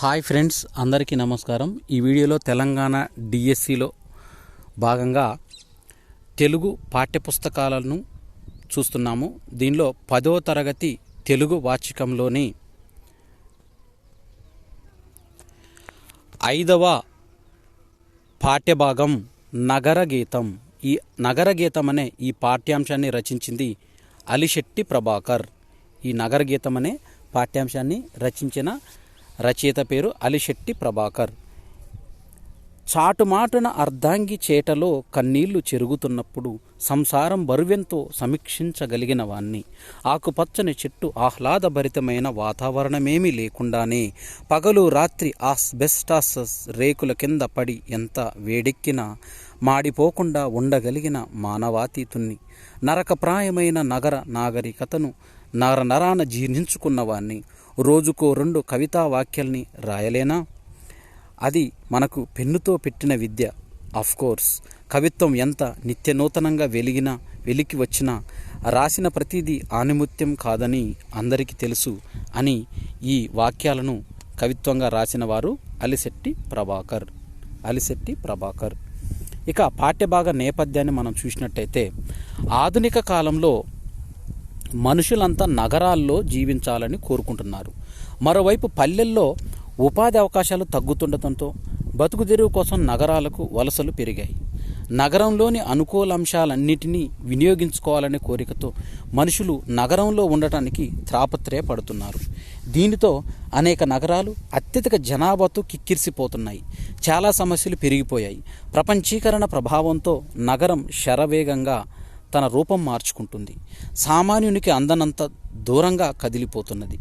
Hi friends అందరికీ నమస్కారం. ఈ వీడియోలో తెలంగాణ డిఎస్సిలో భాగంగా తెలుగు పాఠ్యపుస్తకాలను చూస్తున్నాము. దీనిలో పదో తరగతి తెలుగు వాచికంలోని ఐదవ పాఠ్యభాగం నగర గీతం ఈ నగర గీతం అనే ఈ పాఠ్యాంశాన్ని రచించింది అలిశెట్టి ప్రభాకర్. ఈ నగర గీతం అనే పాఠ్యాంశాన్ని రచించిన రచయిత పేరు అలిశెట్టి ప్రభాకర్. చాటుమాటున అర్ధాంగి చేటలో కన్నీళ్ళు చెరుగుతున్నప్పుడు సంసారం బరువెంతో సమీక్షించగలిగిన వాణ్ణి. ఆకుపచ్చని చెట్టు ఆహ్లాదభరితమైన వాతావరణమేమీ లేకుండానే పగలు రాత్రి ఆస్బెస్టాస్ రేకుల కింద పడి ఎంత వేడెక్కినా మాడిపోకుండా ఉండగలిగిన మానవాతీతుణ్ణి. నరకప్రాయమైన నగర నాగరికతను నర నరాన రోజుకో రెండు కవితా వాక్యాల్ని రాయలేనా? అది మనకు పెన్నుతో పెట్టిన విద్య. కోర్స్ కవిత్వం ఎంత నిత్యనూతనంగా వెలిగినా వెలికి వచ్చినా రాసిన ప్రతిదీ ఆనిముత్యం కాదని అందరికీ తెలుసు అని ఈ వాక్యాలను కవిత్వంగా రాసిన వారు అలిశెట్టి ప్రభాకర్. అలిశెట్టి ప్రభాకర్. ఇక పాఠ్యభాగ నేపథ్యాన్ని మనం చూసినట్టయితే ఆధునిక కాలంలో మనుషులంతా నగరాల్లో జీవించాలని కోరుకుంటున్నారు. మరోవైపు పల్లెల్లో ఉపాధి అవకాశాలు తగ్గుతుండటంతో బతుకు తెరువు కోసం నగరాలకు వలసలు పెరిగాయి. నగరంలోని అనుకూల అంశాలన్నిటినీ వినియోగించుకోవాలనే కోరికతో మనుషులు నగరంలో ఉండటానికి త్రాపత్రయపడుతున్నారు. దీనితో అనేక నగరాలు అత్యధిక జనాభాతో కిక్కిరిసిపోతున్నాయి. చాలా సమస్యలు పెరిగిపోయాయి. ప్రపంచీకరణ ప్రభావంతో నగరం శరవేగంగా తన రూపం మార్చుకుంటుంది. సామాన్యునికి అందనంత దూరంగా కదిలిపోతున్నది.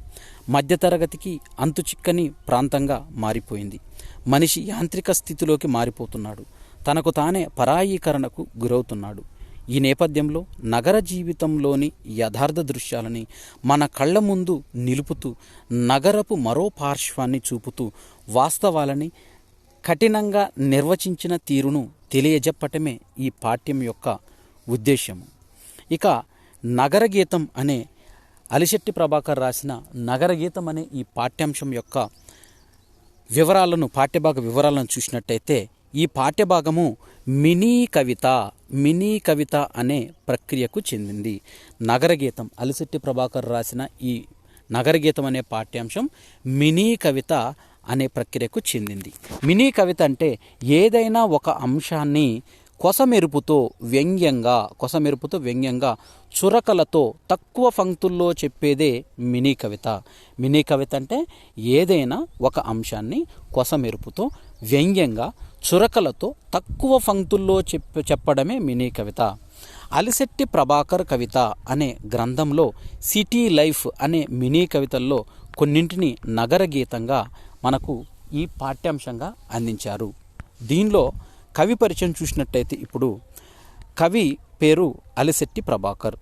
మధ్యతరగతికి అంతు చిక్కని ప్రాంతంగా మారిపోయింది. మనిషి యాంత్రిక స్థితిలోకి మారిపోతున్నాడు. తనకు తానే పరాయీకరణకు గురవుతున్నాడు. ఈ నేపథ్యంలో నగర జీవితంలోని యథార్థ దృశ్యాలని మన కళ్ళ ముందు నిలుపుతూ నగరపు మరో పార్శ్వాన్ని చూపుతూ వాస్తవాలని కఠినంగా నిర్వచించిన తీరును తెలియజెప్పటమే ఈ పాఠ్యం యొక్క ఉద్దేశ్యం ఇక నగరగీతం అనే అలిశెట్టి ప్రభాకర్ రాసిన నగరగీతం అనే ఈ పాఠ్యాంశం యొక్క వివరాలను పాఠ్యభాగ వివరాలను చూసినట్టయితే ఈ పాఠ్యభాగము మినీ కవిత మినీ కవిత అనే ప్రక్రియకు చెందింది. నగరగీతం అలిశెట్టి ప్రభాకర్ రాసిన ఈ నగరగీతం అనే పాఠ్యాంశం మినీ కవిత అనే ప్రక్రియకు చెందింది. మినీ కవిత అంటే ఏదైనా ఒక అంశాన్ని కొసమెరుపుతో వ్యంగ్యంగా కొసమెరుపుతో వ్యంగ్యంగా చురకలతో తక్కువ పంక్తుల్లో చెప్పేదే మినీ కవిత. మినీ కవిత అంటే ఏదైనా ఒక అంశాన్ని కొసమెరుపుతో వ్యంగ్యంగా చురకలతో తక్కువ పంక్తుల్లో చెప్ప చెప్పడమే మినీ కవిత. అలిశెట్టి ప్రభాకర్ కవిత అనే గ్రంథంలో సిటీ లైఫ్ అనే మినీ కవితల్లో కొన్నింటిని నగర గీతంగా మనకు ఈ పాఠ్యాంశంగా అందించారు. దీనిలో కవి పరిచయం చూసినట్టయితే ఇప్పుడు కవి పేరు అలిశెట్టి ప్రభాకర్.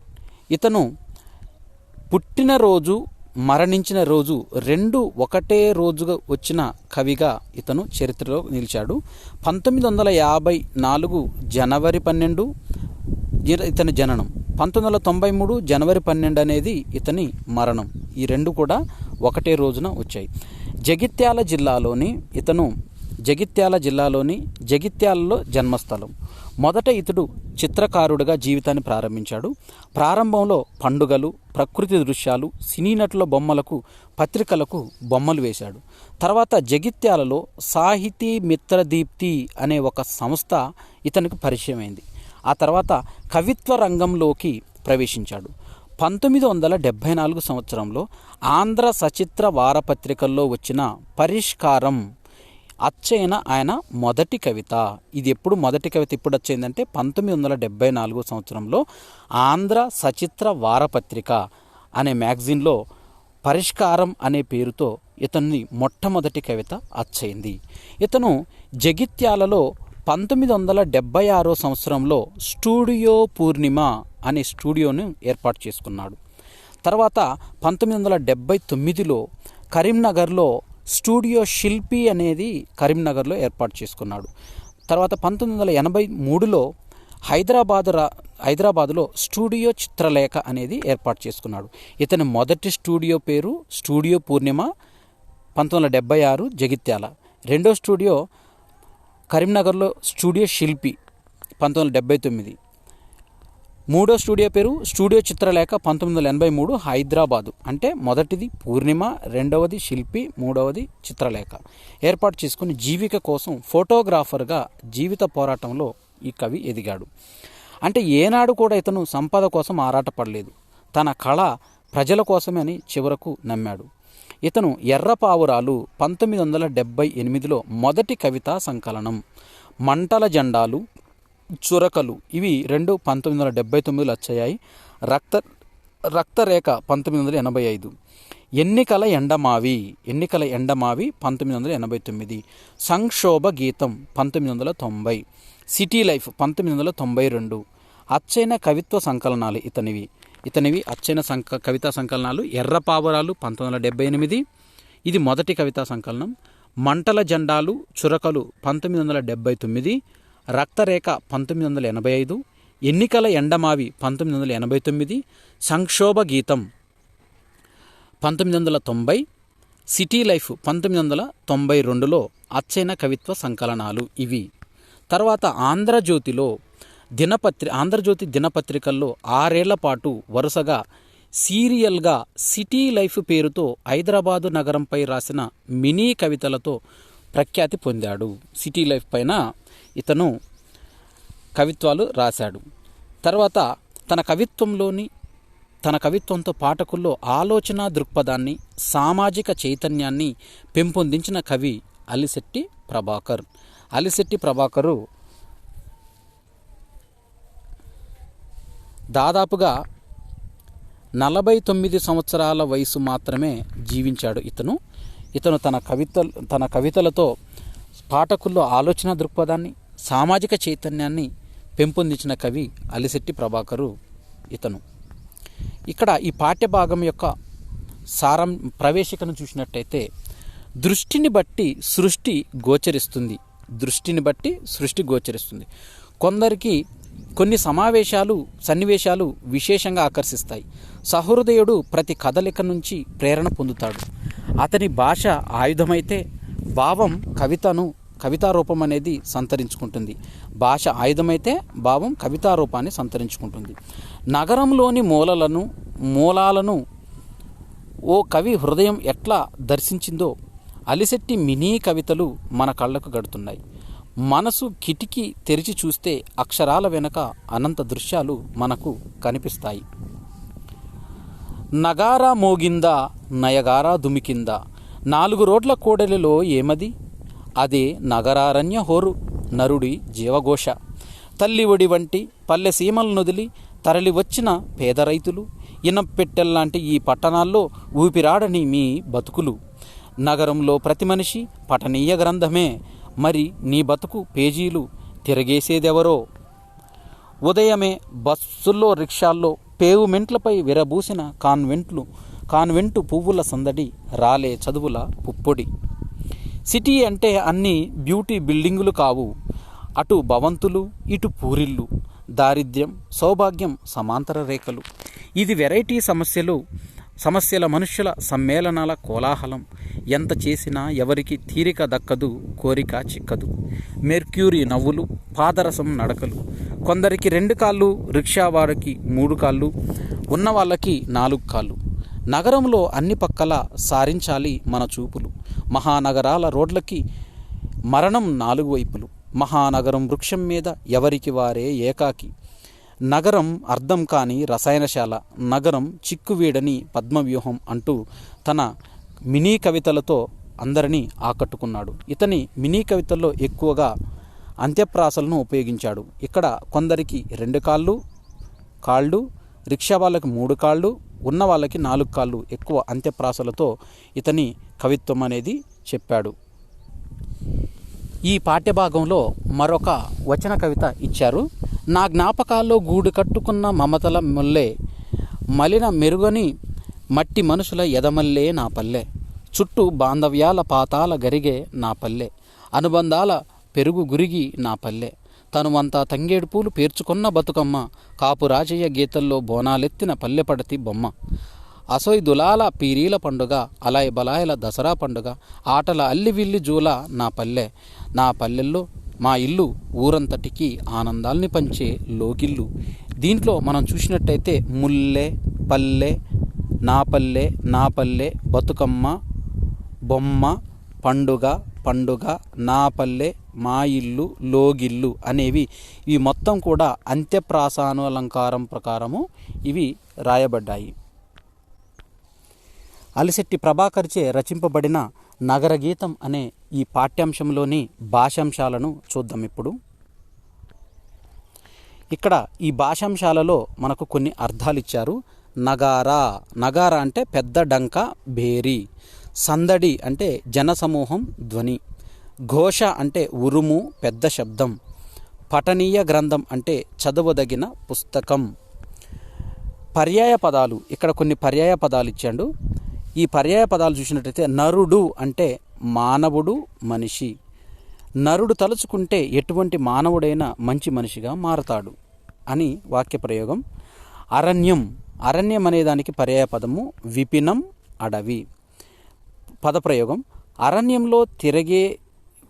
ఇతను పుట్టినరోజు మరణించిన రోజు రెండు ఒకటే రోజుగా వచ్చిన కవిగా ఇతను చరిత్రలో నిలిచాడు. పంతొమ్మిది వందల యాభై నాలుగు జనవరి పన్నెండు ఇతని జననం. పంతొమ్మిది వందల తొంభై మూడు జనవరి పన్నెండు అనేది ఇతని మరణం. ఈ రెండు కూడా ఒకటే రోజున వచ్చాయి. జగిత్యాల జిల్లాలోని ఇతను జగిత్యాల జిల్లాలోని జగిత్యాలలో జన్మస్థలం. మొదట ఇతడు చిత్రకారుడిగా జీవితాన్ని ప్రారంభించాడు. ప్రారంభంలో పండుగలు ప్రకృతి దృశ్యాలు సినీ నటుల బొమ్మలకు పత్రికలకు బొమ్మలు వేశాడు. తర్వాత జగిత్యాలలో సాహితీ మిత్రదీప్తి అనే ఒక సంస్థ ఇతనికి పరిచయమైంది. ఆ తర్వాత కవిత్వ రంగంలోకి ప్రవేశించాడు. పంతొమ్మిది వందల డెబ్భై నాలుగు సంవత్సరంలో ఆంధ్ర సచిత్ర వారపత్రికల్లో వచ్చిన పరిష్కారం అచ్చైన ఆయన మొదటి కవిత. ఇది ఎప్పుడు మొదటి కవిత ఇప్పుడు వచ్చిందంటే పంతొమ్మిది వందల డెబ్బై నాలుగో సంవత్సరంలో ఆంధ్ర సచిత్ర వారపత్రిక అనే మ్యాగజైన్లో పరిష్కారం అనే పేరుతో ఇతన్ని మొట్టమొదటి కవిత అచ్చయింది ఇతను జగిత్యాలలో పంతొమ్మిది వందల డెబ్బై ఆరో సంవత్సరంలో స్టూడియో పూర్ణిమ అనే స్టూడియోను ఏర్పాటు చేసుకున్నాడు. తర్వాత పంతొమ్మిది వందల డెబ్బై తొమ్మిదిలో కరీంనగర్లో స్టూడియో శిల్పి అనేది కరీంనగర్లో ఏర్పాటు చేసుకున్నాడు. తర్వాత పంతొమ్మిది వందల ఎనభై మూడులో హైదరాబాద్ రా హైదరాబాదులో స్టూడియో చిత్రలేఖ అనేది ఏర్పాటు చేసుకున్నాడు. ఇతని మొదటి స్టూడియో పేరు స్టూడియో పూర్ణిమ పంతొమ్మిది వందల డెబ్బై ఆరు జగిత్యాల. రెండో స్టూడియో కరీంనగర్లో స్టూడియో శిల్పి పంతొమ్మిది వందల డెబ్బై తొమ్మిది. మూడో స్టూడియో పేరు స్టూడియో చిత్రలేఖ పంతొమ్మిది వందల ఎనభై మూడు హైదరాబాదు. అంటే మొదటిది పూర్ణిమ రెండవది శిల్పి మూడవది చిత్రలేఖ. ఏర్పాటు చేసుకుని జీవిక కోసం ఫోటోగ్రాఫర్గా జీవిత పోరాటంలో ఈ కవి ఎదిగాడు. అంటే ఏనాడు కూడా ఇతను సంపద కోసం ఆరాటపడలేదు. తన కళ ప్రజల కోసమే అని చివరకు నమ్మాడు. ఇతను ఎర్రపావురాలు పంతొమ్మిది వందల డెబ్బై ఎనిమిదిలో మొదటి కవితా సంకలనం. మంటల జెండాలు చురకలు. ఇవి రెండు పంతొమ్మిది వందల డెబ్బై తొమ్మిదిలో వచ్చాయి. రక్త రక్తరేఖ పంతొమ్మిది వందల ఎనభై ఐదు. ఎన్నికల ఎండమావి ఎన్నికల ఎండమావి పంతొమ్మిది వందల ఎనభై తొమ్మిది. సంక్షోభ గీతం పంతొమ్మిది వందల తొంభై. సిటీ లైఫ్ పంతొమ్మిది వందల తొంభై రెండు. అచ్చైన కవిత్వ సంకలనాలు ఇతనివి. ఇతనివి అచ్చైన సంక కవితా సంకలనాలు ఎర్రపావురాలు పంతొమ్మిది వందల డెబ్బై ఎనిమిది. ఇది మొదటి కవితా సంకలనం. మంటల జెండాలు చురకలు పంతొమ్మిది వందల డెబ్బై తొమ్మిది. రక్తరేఖ పంతొమ్మిది వందల ఎనభై ఐదు ఎన్నికల ఎండమావి పంతొమ్మిది వందల ఎనభై తొమ్మిది సంక్షోభ గీతం పంతొమ్మిది వందల తొంభై సిటీ లైఫ్ పంతొమ్మిది వందల తొంభై రెండులో అచ్చైన కవిత్వ సంకలనాలు ఇవి. తర్వాత ఆంధ్రజ్యోతిలో దినపత్రి ఆంధ్రజ్యోతి దినపత్రికల్లో ఆరేళ్ళ పాటు వరుసగా సీరియల్గా సిటీ లైఫ్ పేరుతో హైదరాబాదు నగరంపై రాసిన మినీ కవితలతో ప్రఖ్యాతి పొందాడు. సిటీ లైఫ్ పైన ఇతను కవిత్వాలు రాశాడు. తర్వాత తన కవిత్వంలోని తన కవిత్వంతో పాఠకుల్లో ఆలోచన దృక్పథాన్ని సామాజిక చైతన్యాన్ని పెంపొందించిన కవి అలిశెట్టి ప్రభాకర్. అలిశెట్టి ప్రభాకరు దాదాపుగా నలభై తొమ్మిది సంవత్సరాల వయసు మాత్రమే జీవించాడు ఇతను. ఇతను తన కవిత తన కవితలతో పాఠకుల్లో ఆలోచన దృక్పథాన్ని సామాజిక చైతన్యాన్ని పెంపొందించిన కవి అలిశెట్టి ప్రభాకరు ఇతను. ఇక్కడ ఈ పాఠ్యభాగం యొక్క సారం ప్రవేశికను చూసినట్టయితే దృష్టిని బట్టి సృష్టి గోచరిస్తుంది. దృష్టిని బట్టి సృష్టి గోచరిస్తుంది. కొందరికి కొన్ని సమావేశాలు సన్నివేశాలు విశేషంగా ఆకర్షిస్తాయి. సహృదయుడు ప్రతి కదలిక నుంచి ప్రేరణ పొందుతాడు. అతని భాష ఆయుధమైతే భావం కవితను కవితారూపం అనేది సంతరించుకుంటుంది. భాష ఆయుధమైతే భావం కవితారూపాన్ని సంతరించుకుంటుంది. నగరంలోని మూలలను మూలాలను ఓ కవి హృదయం ఎట్లా దర్శించిందో అలిశెట్టి మినీ కవితలు మన కళ్ళకు గడుతున్నాయి. మనసు కిటికీ తెరిచి చూస్తే అక్షరాల వెనక అనంత దృశ్యాలు మనకు కనిపిస్తాయి. నగారా మోగిందా నయగారా దుమికిందా నాలుగు రోడ్ల కోడలిలో ఏమది? అదే నగరారణ్య హోరు నరుడి జీవఘోష. తల్లి ఒడి వంటి పల్లె సీమలను నొదిలి తరలి వచ్చిన పేద రైతులు ఇనపెట్టెల్లాంటి ఈ పట్టణాల్లో ఊపిరాడని మీ బతుకులు. నగరంలో ప్రతి మనిషి పఠనీయ గ్రంథమే మరి నీ బతుకు పేజీలు తిరగేసేదెవరో? ఉదయమే బస్సుల్లో రిక్షాల్లో పేవుమెంట్లపై విరబూసిన కాన్వెంట్లు కాన్వెంటు పువ్వుల సందడి రాలే చదువుల పుప్పొడి. సిటీ అంటే అన్ని బ్యూటీ బిల్డింగులు కావు. అటు భవంతులు ఇటు పూరిళ్ళు. దారిద్ర్యం సౌభాగ్యం సమాంతర రేఖలు. ఇది వెరైటీ సమస్యలు. సమస్యల మనుష్యుల సమ్మేళనాల కోలాహలం. ఎంత చేసినా ఎవరికి తీరిక దక్కదు కోరిక చిక్కదు. మెర్క్యూరీ నవ్వులు పాదరసం నడకలు. కొందరికి రెండు కాళ్ళు రిక్షా వారికి మూడు కాళ్ళు ఉన్న వాళ్ళకి నాలుగు కాళ్ళు. నగరంలో అన్ని పక్కల సారించాలి మన చూపులు. మహానగరాల రోడ్లకి మరణం నాలుగు వైపులు. మహానగరం వృక్షం మీద ఎవరికి వారే ఏకాకి. నగరం అర్థం కాని రసాయనశాల. నగరం చిక్కువీడని పద్మవ్యూహం అంటూ తన మినీ కవితలతో అందరినీ ఆకట్టుకున్నాడు. ఇతని మినీ కవితల్లో ఎక్కువగా అంత్యప్రాసలను ఉపయోగించాడు. ఇక్కడ కొందరికి రెండు కాళ్ళు కాళ్ళు రిక్షా వాళ్ళకి మూడు కాళ్ళు ఉన్న వాళ్ళకి నాలుగు కాళ్ళు ఎక్కువ అంత్యప్రాసలతో ఇతని కవిత్వం అనేది చెప్పాడు. ఈ పాఠ్యభాగంలో మరొక వచన కవిత ఇచ్చారు. నా జ్ఞాపకాల్లో గూడు కట్టుకున్న మమతల ముల్లే మలిన మెరుగని మట్టి మనుషుల ఎదమల్లే నా పల్లె చుట్టూ బాంధవ్యాల పాతాల గరిగే నా పల్లె అనుబంధాల పెరుగు గురిగి నా పల్లె తనువంతా తంగేడుపూలు పేర్చుకున్న బతుకమ్మ. కాపు రాజయ్య గీతల్లో బోనాలెత్తిన పల్లెపడతి బొమ్మ. అసోయ్ దులాల పీరీల పండుగ అలాయ్ బలాయల దసరా పండుగ ఆటల అల్లివిల్లి జూల నా పల్లె. నా పల్లెల్లో మా ఇల్లు ఊరంతటికి ఆనందాల్ని పంచే లోగిల్లు. దీంట్లో మనం చూసినట్టయితే ముల్లె పల్లె నా పల్లె నా పల్లె బతుకమ్మ బొమ్మ పండుగ పండుగ నా పల్లె మా ఇల్లు లోగిల్లు అనేవి ఇవి మొత్తం కూడా అంత్యప్రాసాను అలంకారం ప్రకారము ఇవి రాయబడ్డాయి. అలిశెట్టి ప్రభాకర్చే రచింపబడిన నగర గీతం అనే ఈ పాఠ్యాంశంలోని భాషాంశాలను చూద్దాం ఇప్పుడు. ఇక్కడ ఈ భాషాంశాలలో మనకు కొన్ని అర్థాలు ఇచ్చారు నగారా నగారా అంటే పెద్ద డంక భేరి. సందడి అంటే జనసమూహం ధ్వని. ఘోష అంటే ఉరుము పెద్ద శబ్దం. పఠనీయ గ్రంథం అంటే చదవదగిన పుస్తకం. పర్యాయ పదాలు ఇక్కడ కొన్ని పర్యాయ పదాలు ఇచ్చాడు. ఈ పర్యాయ పదాలు చూసినట్టయితే నరుడు అంటే మానవుడు మనిషి. నరుడు తలుచుకుంటే ఎటువంటి మానవుడైనా మంచి మనిషిగా మారతాడు అని వాక్య ప్రయోగం. అరణ్యం అరణ్యం అనేదానికి పర్యాయ పదము విపినం అడవి. పదప్రయోగం అరణ్యంలో తిరిగే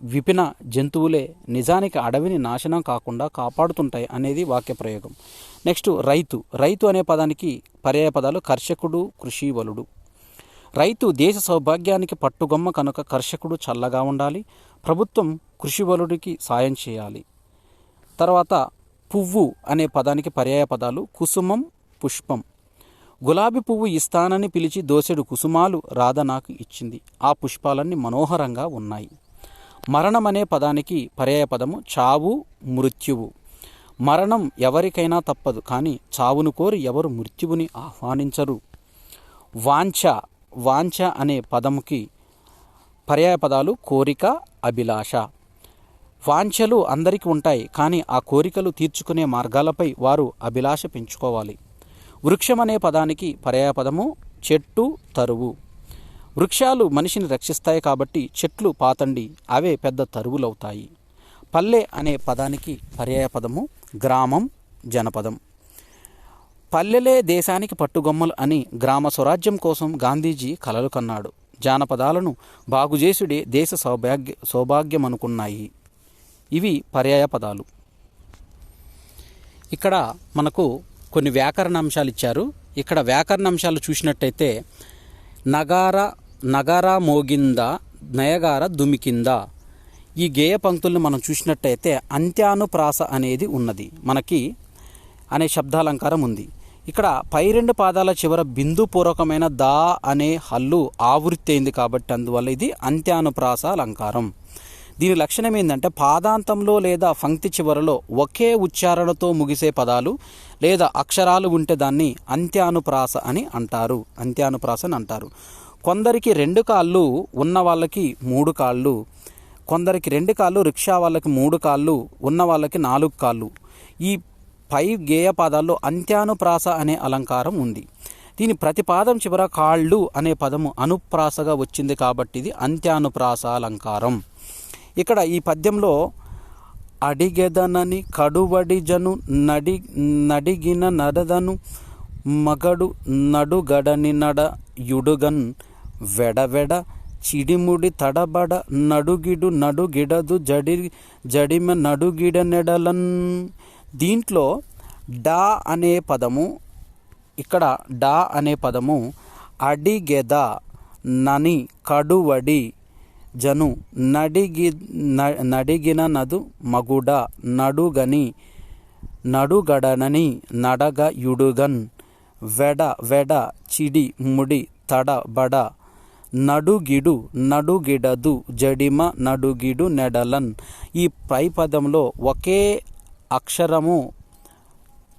విపిన జంతువులే నిజానికి అడవిని నాశనం కాకుండా కాపాడుతుంటాయి అనేది వాక్య ప్రయోగం నెక్స్ట్ రైతు. రైతు అనే పదానికి పర్యాయ పదాలు కర్షకుడు కృషివలుడు. రైతు దేశ సౌభాగ్యానికి పట్టుగొమ్మ కనుక కర్షకుడు చల్లగా ఉండాలి ప్రభుత్వం కృషివలుడికి సాయం చేయాలి. తర్వాత పువ్వు అనే పదానికి పర్యాయ పదాలు కుసుమం పుష్పం. గులాబీ పువ్వు ఇస్తానని పిలిచి దోసెడు కుసుమాలు రాధ నాకు ఇచ్చింది. ఆ పుష్పాలన్నీ మనోహరంగా ఉన్నాయి. మరణం అనే పదానికి పర్యాయ పదము చావు మృత్యువు. మరణం ఎవరికైనా తప్పదు కానీ చావును కోరి ఎవరు మృత్యువుని ఆహ్వానించరు. వాంఛ వాంఛ అనే పదముకి పర్యాయ పదాలు కోరిక అభిలాష. వాంఛలు అందరికీ ఉంటాయి కానీ ఆ కోరికలు తీర్చుకునే మార్గాలపై వారు అభిలాష పెంచుకోవాలి. వృక్షం అనే పదానికి పర్యాయపదము చెట్టు తరువు. వృక్షాలు మనిషిని రక్షిస్తాయి కాబట్టి చెట్లు పాతండి అవే పెద్ద తరువులవుతాయి. పల్లె అనే పదానికి పర్యాయపదము గ్రామం జనపదం. పల్లెలే దేశానికి పట్టుగొమ్మలు అని గ్రామ స్వరాజ్యం కోసం గాంధీజీ కలలు కన్నాడు. జానపదాలను బాగుజేసుడే దేశ సౌభాగ్య సౌభాగ్యమనుకున్నాయి. ఇవి పర్యాయ పదాలు. ఇక్కడ మనకు కొన్ని వ్యాకరణ అంశాలు ఇచ్చారు. ఇక్కడ వ్యాకరణ అంశాలు చూసినట్టయితే నగార నగార మోగిందా నయగార దుమికింద. ఈ గేయ పంక్తుల్ని మనం చూసినట్టయితే అంత్యానుప్రాస అనేది ఉన్నది. మనకి అనే శబ్దాలంకారం ఉంది. ఇక్కడ పై రెండు పాదాల చివర బిందుపూర్వకమైన దా అనే హల్లు ఆవృత్తి అయింది కాబట్టి అందువల్ల ఇది అంత్యానుప్రాస అలంకారం దీని లక్షణం ఏంటంటే పాదాంతంలో లేదా పంక్తి చివరలో ఒకే ఉచ్చారణతో ముగిసే పదాలు లేదా అక్షరాలు ఉంటే దాన్ని అంత్యానుప్రాస అని అంటారు. అంత్యానుప్రాస అని అంటారు. కొందరికి రెండు కాళ్ళు ఉన్న వాళ్ళకి మూడు కాళ్ళు కొందరికి రెండు కాళ్ళు రిక్షా వాళ్ళకి మూడు కాళ్ళు ఉన్న వాళ్ళకి నాలుగు కాళ్ళు. ఈ పై గేయ పాదాల్లో అంత్యానుప్రాస అనే అలంకారం ఉంది. దీని ప్రతిపాదం చివర కాళ్ళు అనే పదము అనుప్రాసగా వచ్చింది కాబట్టి ఇది అంత్యానుప్రాస అలంకారం. ఇక్కడ ఈ పద్యంలో అడిగెదనని కడువడి జను నడి నడిగిన నడదను మగడు నడుగడని నడ యుడుగన్ వెడవెడ చిడిముడి తడబడ నడుగిడు నడుగిడదు జడి జడిమ నడుగిడ నెడలన్. దీంట్లో డా అనే పదము ఇక్కడ డా అనే పదము అడిగెద నని కడువడి జను నడిగి న- నడిగిన నదు మగుడ నడుగని నడుగడనని నడగ యుడుగన్ వెడ వెడ చిడి ముడి తడ బడ నడుగిడు నడుగిడదు జడిమ నడుగిడు నెడలన్. ఈ పై పదంలో ఒకే అక్షరము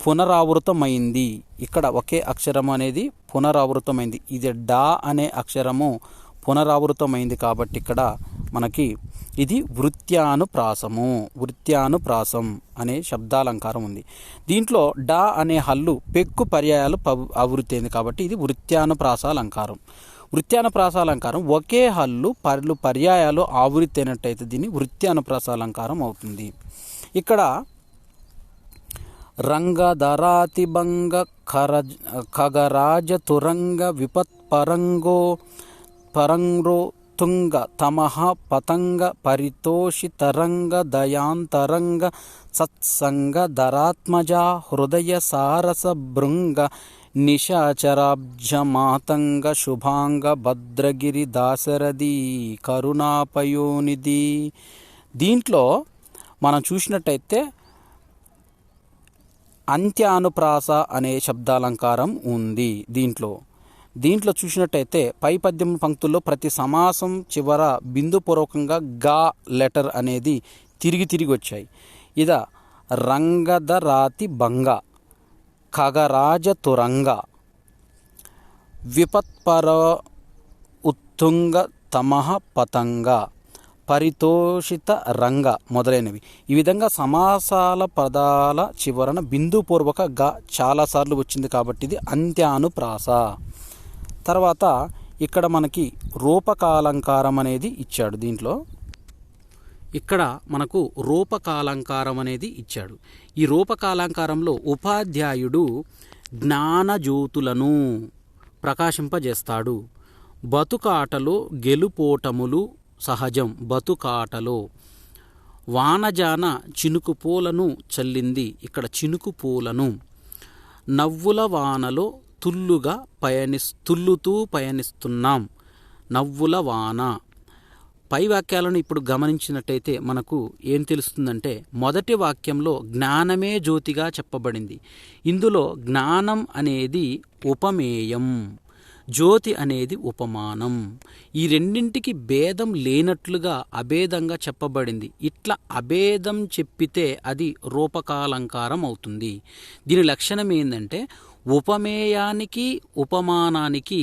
పునరావృతమైంది. ఇక్కడ ఒకే అక్షరం అనేది పునరావృతమైంది. ఇది డా అనే అక్షరము పునరావృతమైంది కాబట్టి ఇక్కడ మనకి ఇది వృత్యానుప్రాసము వృత్యానుప్రాసం అనే శబ్దాలంకారం ఉంది. దీంట్లో డా అనే హల్లు పెక్కు పర్యాయాలు పవ్- ఆవృత్తి అయింది కాబట్టి ఇది వృత్యానుప్రాస అలంకారం వృత్యానుప్రాసాలంకారం ఒకే హల్లు పర్లు పర్యాయాలు ఆవృత్తి అయినట్టయితే దీన్ని వృత్యానుప్రాసాలంకారం అవుతుంది. ఇక్కడ రంగధరాతిభంగ ఖర ఖగరాజ తురంగ విపత్పరంగో పరంగ్రో తుంగ తమః పతంగ పరితోషి తరంగ దయాంతరంగ సత్సంగ ధరాత్మజ హృదయ సారస భృంగ నిశాచరాబ్జమాతంగ శుభాంగ భద్రగిరి దాశరథి కరుణాపయోనిధి. దీంట్లో మనం చూసినట్టయితే అంత్యానుప్రాస అనే శబ్దాలంకారం ఉంది దీంట్లో. దీంట్లో చూసినట్టయితే పై పద్యం పంక్తుల్లో ప్రతి సమాసం చివర బిందుపూర్వకంగా గా లెటర్ అనేది తిరిగి తిరిగి వచ్చాయి. ఇద రంగధరాతి భంగ ఖగరాజతురంగ విపత్పర ఉత్తుంగ తమహ పతంగ పరితోషిత రంగ మొదలైనవి. ఈ విధంగా సమాసాల పదాల చివరన బిందుపూర్వక గా చాలాసార్లు వచ్చింది కాబట్టి ఇది అంత్యానుప్రాస. తర్వాత ఇక్కడ మనకి రూపకాలంకారం అనేది ఇచ్చాడు దీంట్లో. ఇక్కడ మనకు రూపకాలంకారం అనేది ఇచ్చాడు. ఈ రూపకాలంకారంలో ఉపాధ్యాయుడు జ్ఞానజ్యోతులను ప్రకాశింపజేస్తాడు. బతుకాటలో గెలుపోటములు సహజం. బతుకాటలో వానజాన చినుకు పూలను చల్లింది. ఇక్కడ చినుకు పూలను నవ్వుల వానలో తుల్లుగా పయనిస్ తుల్లుతూ పయనిస్తున్నాం. నవ్వుల వాన పై వాక్యాలను ఇప్పుడు గమనించినట్టయితే మనకు ఏం తెలుస్తుందంటే మొదటి వాక్యంలో జ్ఞానమే జ్యోతిగా చెప్పబడింది. ఇందులో జ్ఞానం అనేది ఉపమేయం జ్యోతి అనేది ఉపమానం. ఈ రెండింటికి భేదం లేనట్లుగా అభేదంగా చెప్పబడింది. ఇట్లా అభేదం చెప్పితే అది రూపకాలంకారం అవుతుంది. దీని లక్షణం ఏంటంటే ఉపమేయానికి ఉపమానానికి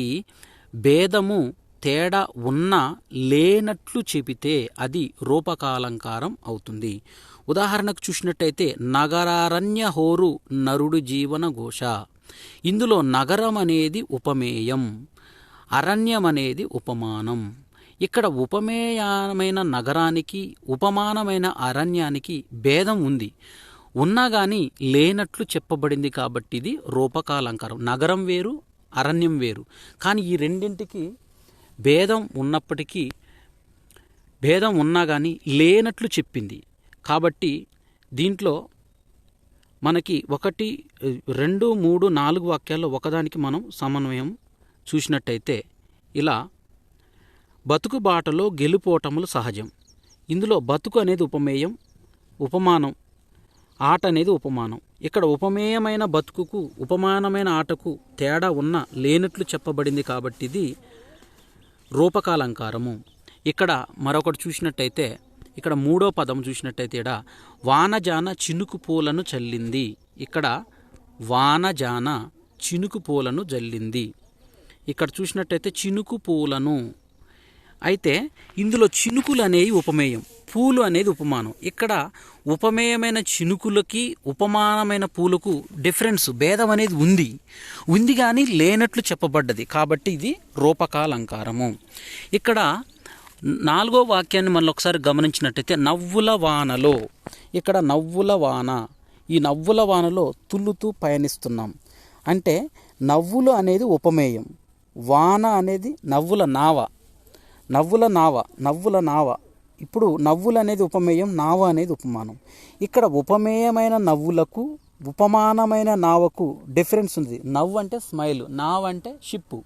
భేదము తేడా ఉన్నా లేనట్లు చెబితే అది రూపకాలంకారం అవుతుంది. ఉదాహరణకు చూసినట్టయితే నగరారణ్య హోరు నరుడు జీవన ఘోష. ఇందులో నగరం అనేది ఉపమేయం అరణ్యం అనేది ఉపమానం. ఇక్కడ ఉపమేయమైన నగరానికి ఉపమానమైన అరణ్యానికి భేదం ఉంది. ఉన్నా కానీ లేనట్లు చెప్పబడింది కాబట్టి ఇది రూపకాలంకారం. నగరం వేరు అరణ్యం వేరు. కానీ ఈ రెండింటికి భేదం ఉన్నప్పటికీ భేదం ఉన్నా కానీ లేనట్లు చెప్పింది. కాబట్టి దీంట్లో మనకి ఒకటి రెండు మూడు నాలుగు వాక్యాల్లో ఒకదానికి మనం సమన్వయం చూసినట్టయితే ఇలా బతుకు బాటలో గెలుపోటములు సహజం. ఇందులో బతుకు అనేది ఉపమేయం ఉపమానం ఆట అనేది ఉపమానం. ఇక్కడ ఉపమేయమైన బతుకుకు ఉపమానమైన ఆటకు తేడా ఉన్న లేనట్లు చెప్పబడింది కాబట్టి ఇది రూపకాలంకారము. ఇక్కడ మరొకటి చూసినట్టయితే ఇక్కడ మూడో పదం చూసినట్టయితే ఇక్కడ వానజాన చినుకు పూలను చల్లింది ఇక్కడ వానజాన చినుకు పూలను జల్లింది. ఇక్కడ చూసినట్టయితే చినుకు పూలను అయితే ఇందులో చినుకులు అనేవి ఉపమేయం పూలు అనేది ఉపమానం. ఇక్కడ ఉపమేయమైన చినుకులకి ఉపమానమైన పూలకు డిఫరెన్స్ భేదం అనేది ఉంది. ఉంది కానీ లేనట్లు చెప్పబడ్డది. కాబట్టి ఇది రూపకాలంకారము. ఇక్కడ నాలుగో వాక్యాన్ని మనం ఒకసారి గమనించినట్టయితే నవ్వుల వానలో ఇక్కడ నవ్వుల వాన ఈ నవ్వుల వానలో తుల్లుతూ పయనిస్తున్నాం. అంటే నవ్వులు అనేది ఉపమేయం. వాన అనేది నవ్వుల నావ. నవ్వుల నావ నవ్వుల నావ. ఇప్పుడు నవ్వులు అనేది ఉపమేయం నావ అనేది ఉపమానం. ఇక్కడ ఉపమేయమైన నవ్వులకు ఉపమానమైన నావకు డిఫరెన్స్ ఉంది. నవ్వు అంటే స్మైల్ నావ అంటే షిప్పు.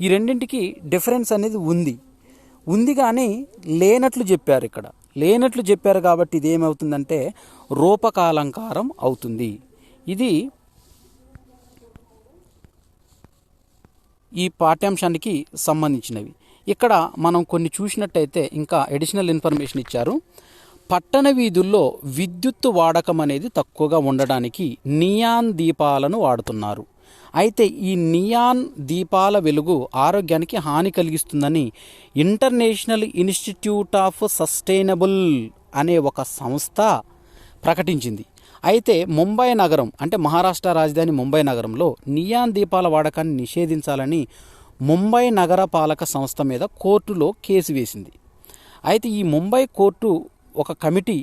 ఈ రెండింటికి డిఫరెన్స్ అనేది ఉంది. ఉంది కానీ లేనట్లు చెప్పారు ఇక్కడ. లేనట్లు చెప్పారు కాబట్టి ఇది ఏమవుతుందంటే రూపకాలంకారం అవుతుంది. ఇది ఈ పాఠ్యాంశానికి సంబంధించినవి. ఇక్కడ మనం కొన్ని చూసినట్టయితే ఇంకా అడిషనల్ ఇన్ఫర్మేషన్ ఇచ్చారు. పట్టణ వీధుల్లో విద్యుత్తు వాడకం అనేది తక్కువగా ఉండడానికి నియాన్ దీపాలను వాడుతున్నారు. అయితే ఈ నియాన్ దీపాల వెలుగు ఆరోగ్యానికి హాని కలిగిస్తుందని ఇంటర్నేషనల్ ఇన్స్టిట్యూట్ ఆఫ్ సస్టైనబుల్ అనే ఒక సంస్థ ప్రకటించింది. అయితే ముంబై నగరం అంటే మహారాష్ట్ర రాజధాని ముంబై నగరంలో నియాన్ దీపాల వాడకాన్ని నిషేధించాలని ముంబై నగరపాలక సంస్థ మీద కోర్టులో కేసు వేసింది. అయితే ఈ ముంబై కోర్టు ఒక కమిటీ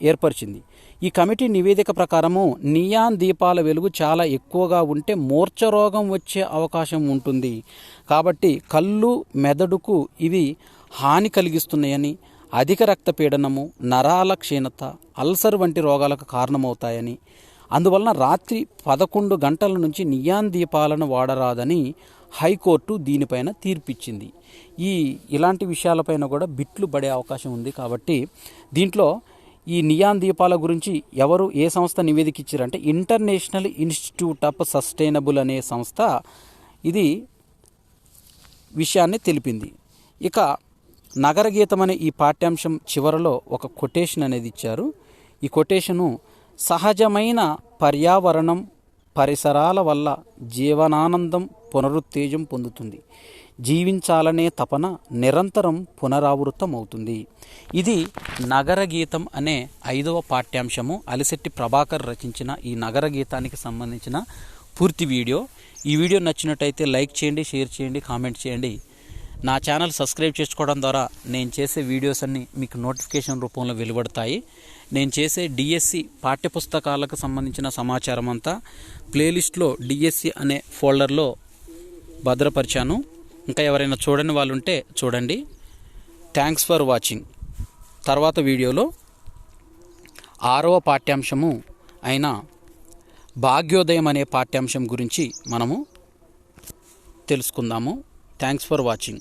ఏర్పరిచింది. ఈ కమిటీ నివేదిక ప్రకారము నియాన్ దీపాల వెలుగు చాలా ఎక్కువగా ఉంటే మూర్ఛ రోగం వచ్చే అవకాశం ఉంటుంది. కాబట్టి కళ్ళు మెదడుకు ఇవి హాని కలిగిస్తున్నాయని అధిక రక్తపీడనము నరాల క్షీణత అల్సర్ వంటి రోగాలకు కారణమవుతాయని అందువలన రాత్రి పదకొండు గంటల నుంచి నియాన్ దీపాలను వాడరాదని హైకోర్టు దీనిపైన తీర్పిచ్చింది. ఈ ఇలాంటి విషయాలపైన కూడా బిట్లు పడే అవకాశం ఉంది కాబట్టి దీంట్లో ఈ నియాన్ దీపాల గురించి ఎవరు ఏ సంస్థ నివేదిక ఇచ్చారంటే ఇంటర్నేషనల్ ఇన్స్టిట్యూట్ ఆఫ్ సస్టైనబుల్ అనే సంస్థ ఇది విషయాన్ని తెలిపింది. ఇక నగరగీతం అనే ఈ పాఠ్యాంశం చివరలో ఒక కొటేషన్ అనేది ఇచ్చారు. ఈ కొటేషను సహజమైన పర్యావరణం పరిసరాల వల్ల జీవనానందం పునరుత్తేజం పొందుతుంది. జీవించాలనే తపన నిరంతరం పునరావృతం అవుతుంది ఇది నగర గీతం అనే ఐదవ పాఠ్యాంశము. అలిశెట్టి ప్రభాకర్ రచించిన ఈ నగర గీతానికి సంబంధించిన పూర్తి వీడియో. ఈ వీడియో నచ్చినట్టయితే లైక్ చేయండి షేర్ చేయండి కామెంట్ చేయండి. నా ఛానల్ సబ్స్క్రైబ్ చేసుకోవడం ద్వారా నేను చేసే వీడియోస్ అన్నీ మీకు నోటిఫికేషన్ రూపంలో వెలువడతాయి. నేను చేసే డిఎస్సి పాఠ్యపుస్తకాలకు సంబంధించిన సమాచారం అంతా ప్లేలిస్ట్లో డిఎస్సి అనే ఫోల్డర్లో భద్రపరిచాను. ఇంకా ఎవరైనా చూడని వాళ్ళు ఉంటే చూడండి. థ్యాంక్స్ ఫర్ వాచింగ్ తర్వాత వీడియోలో ఆరవ పాఠ్యాంశము అయిన భాగ్యోదయం అనే పాఠ్యాంశం గురించి మనము తెలుసుకుందాము. Thanks for watching